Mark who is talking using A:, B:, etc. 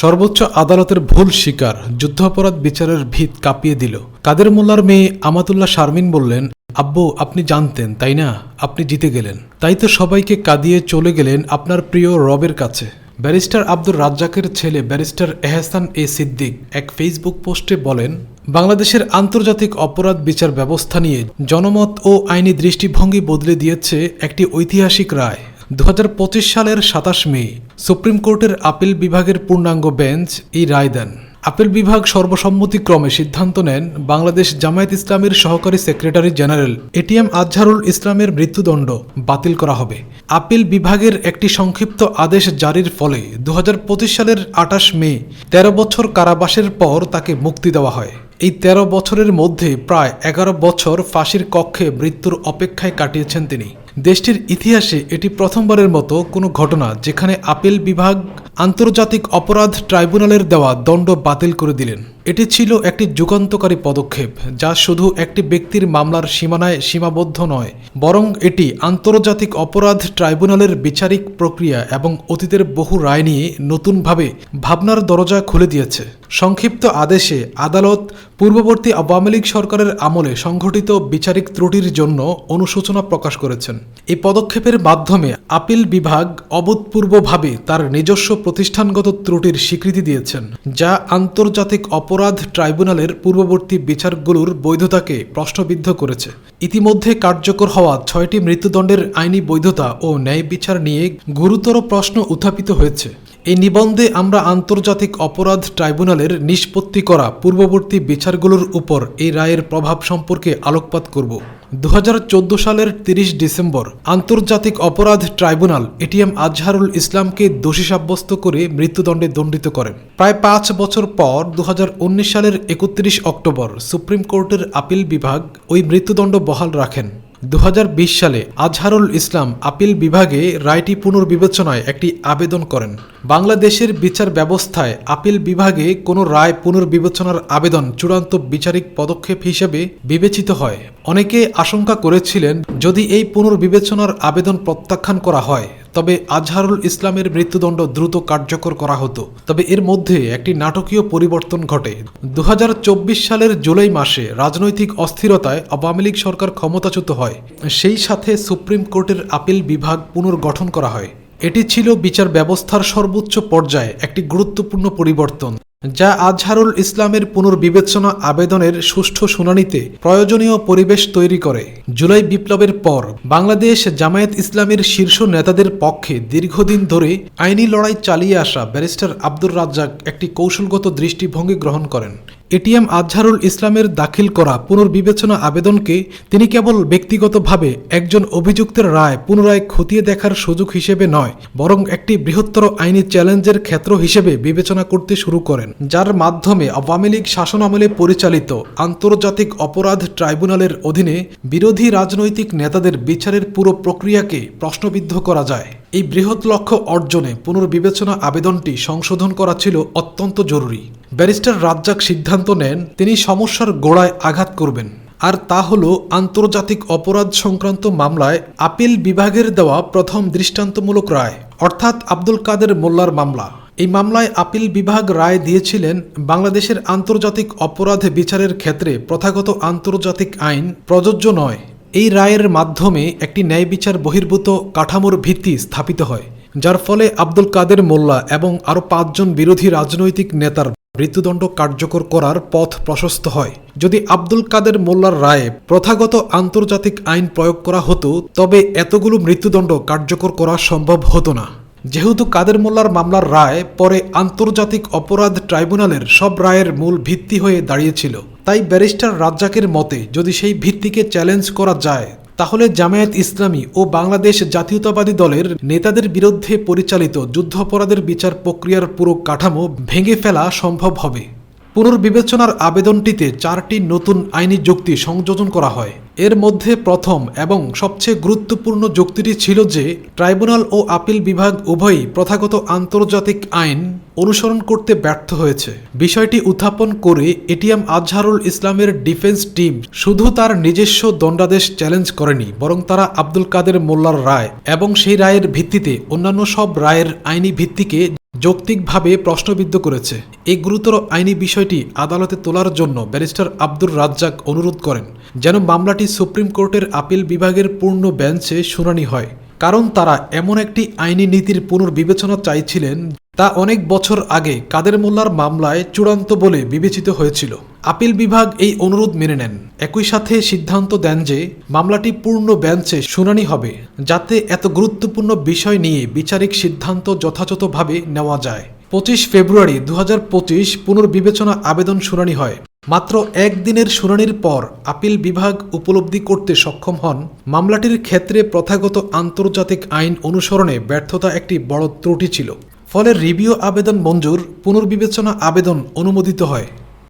A: সর্বোচ্চ আদালতের ভুল স্বীকার, যুদ্ধাপরাধ বিচারের ভিত কাঁপিয়ে দিল। কাদের মোল্লার মেয়ে আমাতুল্লাহ শারমিন বললেন, আব্বু, আপনি জানতেন, তাই না? আপনি জিতে গেলেন। তাই তো সবাইকে কাঁদিয়ে চলে গেলেন আপনার প্রিয় রবের কাছে। ব্যারিস্টার আব্দুর রাজ্জাকের ছেলে ব্যারিস্টার এহসান এ সিদ্দিক এক ফেসবুক পোস্টে বলেন, বাংলাদেশের আন্তর্জাতিক অপরাধ বিচার ব্যবস্থা নিয়ে জনমত ও আইনি দৃষ্টিভঙ্গি বদলে দিয়েছে একটি ঐতিহাসিক রায়। দু হাজার পঁচিশ সালের সাতাশ মে, সুপ্রিম কোর্টের আপিল বিভাগের পূর্ণাঙ্গ বেঞ্চ এই রায় দেন। আপিল বিভাগ সর্বসম্মতিক্রমে সিদ্ধান্ত নেন বাংলাদেশ জামায়াত ইসলামের সহকারী সেক্রেটারি জেনারেল এটিএম আজহারুল ইসলামের মৃত্যুদণ্ড বাতিল করা হবে। আপিল বিভাগের একটি সংক্ষিপ্ত আদেশ জারির ফলে দু হাজার পঁচিশ সালের আটাশ মে ১৩ বছর কারাবাসের পর তাকে মুক্তি দেওয়া হয়। এই ১৩ বছরের মধ্যে প্রায় এগারো বছর ফাঁসির কক্ষে মৃত্যুর অপেক্ষায় কাটিয়েছেন তিনি। দেশটির ইতিহাসে এটি প্রথমবারের মতো কোনো ঘটনা যেখানে আপিল বিভাগ আন্তর্জাতিক অপরাধ ট্রাইব্যুনালের দেওয়া দণ্ড বাতিল করে দিলেন। এটি ছিল একটি যুগান্তকারী পদক্ষেপ, যা শুধু একটি ব্যক্তির মামলার সীমানায় সীমাবদ্ধ নয়, বরং এটি আন্তর্জাতিক অপরাধ ট্রাইব্যুনালের বিচারিক প্রক্রিয়া এবং অতীতের বহু রায় নিয়ে নতুনভাবে ভাবনার দরজা খুলে দিয়েছে। সংক্ষিপ্ত আদেশে আদালত পূর্ববর্তী আওয়ামী লীগ সরকারের আমলে সংঘটিত বিচারিক ত্রুটির জন্য অনুশোচনা প্রকাশ করেছেন। এই পদক্ষেপের মাধ্যমে আপিল বিভাগ অভূতপূর্বভাবে তার নিজস্ব প্রতিষ্ঠানগত ত্রুটির স্বীকৃতি দিয়েছেন, যা আন্তর্জাতিক অপরাধ ট্রাইব্যুনালের পূর্ববর্তী বিচারগুলোর বৈধতাকে প্রশ্নবিদ্ধ করেছে। ইতিমধ্যে কার্যকর হওয়া ছয়টি মৃত্যুদণ্ডের আইনি বৈধতা ও ন্যায় বিচার নিয়ে গুরুতর প্রশ্ন উত্থাপিত হয়েছে। এই নিবন্ধে আমরা আন্তর্জাতিক অপরাধ ট্রাইব্যুনালের নিষ্পত্তি করা পূর্ববর্তী বিচারগুলোর উপর এই রায়ের প্রভাব সম্পর্কে আলোকপাত করব। দু হাজার চোদ্দ সালের তিরিশ ডিসেম্বর আন্তর্জাতিক অপরাধ ট্রাইব্যুনাল এটিএম আজহারুল ইসলামকে দোষী সাব্যস্ত করে মৃত্যুদণ্ডে দণ্ডিত করেন প্রায় পাঁচ বছর পর দুহাজার উনিশ সালের একত্রিশ অক্টোবর সুপ্রিম কোর্টের আপিল বিভাগ ওই মৃত্যুদণ্ড বহাল রাখেন। দু হাজার বিশ সালে আজহারুল ইসলাম আপিল বিভাগে রায়টি পুনর্বিবেচনায় একটি আবেদন করেন। বাংলাদেশের বিচার ব্যবস্থায় আপিল বিভাগে কোনো রায় পুনর্বিবেচনার আবেদন চূড়ান্ত বিচারিক পদক্ষেপ হিসেবে বিবেচিত হয়। অনেকে আশঙ্কা করেছিলেন, যদি এই পুনর্বিবেচনার আবেদন প্রত্যাখ্যান করা হয় তবে আজহারুল ইসলামের মৃত্যুদণ্ড দ্রুত কার্যকর করা হতো। তবে এর মধ্যে একটি নাটকীয় পরিবর্তন ঘটে। দু হাজার চব্বিশ সালের জুলাই মাসে রাজনৈতিক অস্থিরতায় আওয়ামী লীগ সরকার ক্ষমতাচ্যুত হয়। সেই সাথে সুপ্রিম কোর্টের আপিল বিভাগ পুনর্গঠন করা হয়। এটি ছিল বিচার ব্যবস্থার সর্বোচ্চ পর্যায়ে একটি গুরুত্বপূর্ণ পরিবর্তন। যা আজহারুল ইসলামের পুনর্বিবেচনা আবেদনের সুষ্ঠু শুনানিতে প্রয়োজনীয় পরিবেশ তৈরি করে। জুলাই বিপ্লবের পর বাংলাদেশ জামায়াত ইসলামের শীর্ষ নেতাদের পক্ষে দীর্ঘদিন ধরে আইনি লড়াই চালিয়ে আসা ব্যারিস্টার আব্দুর রাজ্জাক একটি কৌশলগত দৃষ্টিভঙ্গি গ্রহণ করেন। এটিএম আজহারুল ইসলামের দাখিল করা পুনর্বিবেচনা আবেদনকে তিনি কেবল ব্যক্তিগতভাবে একজন অভিযুক্তের রায় পুনরায় খতিয়ে দেখার সুযোগ হিসেবে নয়, বরং একটি বৃহত্তর আইনি চ্যালেঞ্জের ক্ষেত্র হিসেবে বিবেচনা করতে শুরু করেন, যার মাধ্যমে আওয়ামী লীগ শাসন আমলে পরিচালিত আন্তর্জাতিক অপরাধ ট্রাইব্যুনালের অধীনে বিরোধী রাজনৈতিক নেতাদের বিচারের পুরো প্রক্রিয়াকে প্রশ্নবিদ্ধ করা যায়। এই বৃহৎ লক্ষ্য অর্জনে পুনর্বিবেচনা আবেদনটি সংশোধন করা ছিল অত্যন্ত জরুরি। ব্যারিস্টার রাজ্জাক সিদ্ধান্ত নেন, তিনি সমস্যার গোড়ায় আঘাত করবেন। আর তা হল আন্তর্জাতিক অপরাধ সংক্রান্ত মামলায় আপিল বিভাগের দেওয়া প্রথম দৃষ্টান্তমূলক রায়, অর্থাৎ আব্দুল কাদের মোল্লার মামলা। এই মামলায় আপিল বিভাগ রায় দিয়েছিলেন বাংলাদেশের আন্তর্জাতিক অপরাধ বিচারের ক্ষেত্রে প্রথাগত আন্তর্জাতিক আইন প্রযোজ্য নয়। এই রায়ের মাধ্যমে একটি ন্যায় বিচার বহির্ভূত কাঠামোর ভিত্তি স্থাপিত হয়, যার ফলে আব্দুল কাদের মোল্লা এবং আরও পাঁচজন বিরোধী রাজনৈতিক নেতার মৃত্যুদণ্ড কার্যকর করার পথ প্রশস্ত হয়। যদি আব্দুল কাদের মোল্লার রায়ে প্রথাগত আন্তর্জাতিক আইন প্রয়োগ করা হতো, তবে এতগুলো মৃত্যুদণ্ড কার্যকর করা সম্ভব হতো না। যেহেতু কাদের মোল্লার মামলার রায় পরে আন্তর্জাতিক অপরাধ ট্রাইব্যুনালের সব রায়ের মূল ভিত্তি হয়ে দাঁড়িয়েছিল। তাই ব্যারিস্টার রাজ্জাকের মতে, যদি সেই ভিত্তিকে চ্যালেঞ্জ করা যায় তাহলে জামায়াত ইসলামী ও বাংলাদেশ জাতীয়তাবাদী দলের নেতাদের বিরুদ্ধে পরিচালিত যুদ্ধাপরাধের বিচার প্রক্রিয়ার পুরো কাঠামো ভেঙে ফেলা সম্ভব হবে। পুনর্বিবেচনার আবেদনটিতে চারটি নতুন আইনি যুক্তি সংযোজন করা হয়। এর মধ্যে প্রথম এবং সবচেয়ে গুরুত্বপূর্ণ যুক্তিটি ছিল যে, ট্রাইব্যুনাল ও আপিল বিভাগ উভয়ই প্রথাগত আন্তর্জাতিক আইন অনুসরণ করতে ব্যর্থ হয়েছে। বিষয়টি উত্থাপন করে এটিএম আজহারুল ইসলামের ডিফেন্স টিম শুধু তার নিজস্ব দণ্ডাদেশ চ্যালেঞ্জ করেনি, বরং তারা আব্দুল কাদের মোল্লার রায় এবং সেই রায়ের ভিত্তিতে অন্যান্য সব রায়ের আইনি ভিত্তিকে যৌক্তিকভাবে প্রশ্নবিদ্ধ করেছে। এই গুরুতর আইনি বিষয়টি আদালতে তোলার জন্য ব্যারিস্টার আব্দুর রাজ্জাক অনুরোধ করেন, যেন মামলাটি সুপ্রিম কোর্টের আপিল বিভাগের পূর্ণ বেঞ্চে শুনানি হয়। কারণ তারা এমন একটি আইনি নীতির পুনর্বিবেচনা চাইছিলেন তা অনেক বছর আগে কাদের মোল্লার মামলায় চূড়ান্ত বলে বিবেচিত হয়েছিল। আপিল বিভাগ এই অনুরোধ মেনে নেন। একই সাথে সিদ্ধান্ত দেন যে মামলাটি পূর্ণ বেঞ্চে শুনানি হবে, যাতে এত গুরুত্বপূর্ণ বিষয় নিয়ে বিচারিক সিদ্ধান্ত যথাযথভাবে নেওয়া যায়। পঁচিশ ফেব্রুয়ারি দু হাজার পঁচিশ পুনর্বিবেচনা আবেদন শুনানি হয়। মাত্র একদিনের শুনানির পর আপিল বিভাগ উপলব্ধি করতে সক্ষম হন, মামলাটির ক্ষেত্রে প্রথাগত আন্তর্জাতিক আইন অনুসরণে ব্যর্থতা একটি বড় ত্রুটি ছিল। ফলে রিভিউ আবেদন মঞ্জুর, পুনর্বিবেচনা আবেদন অনুমোদিত হয়।